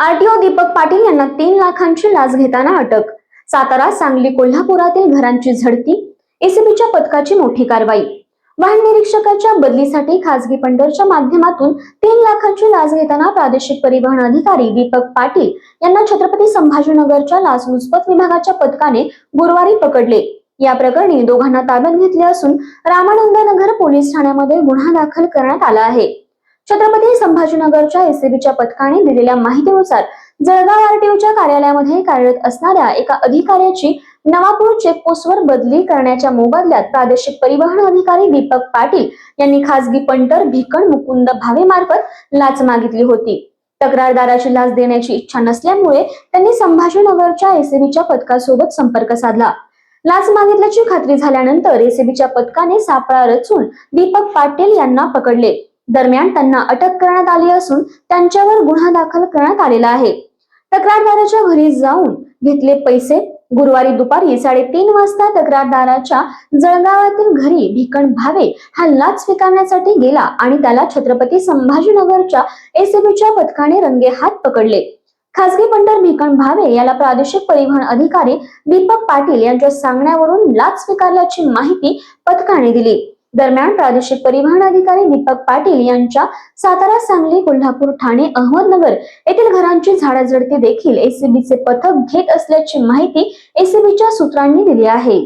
RTO Deepak Patil यांना तीन लाखांची लाच घेताना अटक. सातारा सांगली कोल्हापुरातील घरांची झडती एसीबीच्या पथकाची मोठी कारवाई. वाहन निरीक्षकाच्या बदलीसाठी खासगी पंढरच्या माध्यमातून तीन लाखांची लाच घेताना प्रादेशिक परिवहन अधिकारी दीपक पाटील यांना छत्रपती संभाजीनगरच्या लाचलुचपत विभागाच्या पथकाने गुरुवारी पकडले. या प्रकरणी दोघांना ताब्यात घेतले असून रामानंद नगर पोलीस ठाण्यामध्ये गुन्हा दाखल करण्यात आला आहे. छत्रपती संभाजीनगरच्या एसीबीच्या पथकाने दिलेल्या माहितीनुसार जळगाव आरटीओच्या कार्यालयामध्ये कार्यरत असणाऱ्या एका अधिकाऱ्याची नवापूर चेकपोस्टवर बदली करण्याच्या मोबदल्यात प्रादेशिक परिवहन अधिकारी दीपक पाटील यांनी खासगी पंटर भिकण मुकुंद भावे मार्फत लाच मागितली होती. तक्रारदाराची लाच देण्याची इच्छा नसल्यामुळे त्यांनी संभाजीनगरच्या एसीबीच्या पथकासोबत संपर्क साधला. लाच मागितल्याची खात्री झाल्यानंतर एसीबीच्या पथकाने सापळा रचून दीपक पाटील यांना पकडले. दरम्यान त्यांना अटक करण्यात आली असून त्यांच्यावर गुन्हा दाखल करण्यात आलेला आहे. तक्रारदाराच्या घरी जाऊन घेतले पैसे. गुरुवारी दुपारी साडेतीन वाजता तक्रारदाराच्या जळगावातील घरी भिकण भावे हा लाच स्वीकारण्यासाठी गेला आणि त्याला छत्रपती संभाजीनगरच्या एसीबीच्या पथकाने रंगे हात पकडले. खासगी पंढर भिकण भावे याला प्रादेशिक परिवहन अधिकारी दीपक पाटील यांच्या सांगण्यावरून लाच स्वीकारल्याची माहिती पथकाने दिली. दरम्यान प्रादेशिक परिवहन अधिकारी दीपक पाटील यांच्या सातारा सांगली कोल्हापूर ठाणे अहमदनगर येथील घरांची झाडाझडती देखील एसीबीचे पथक घेत असल्याची माहिती एसीबीच्या सूत्रांनी दिली आहे.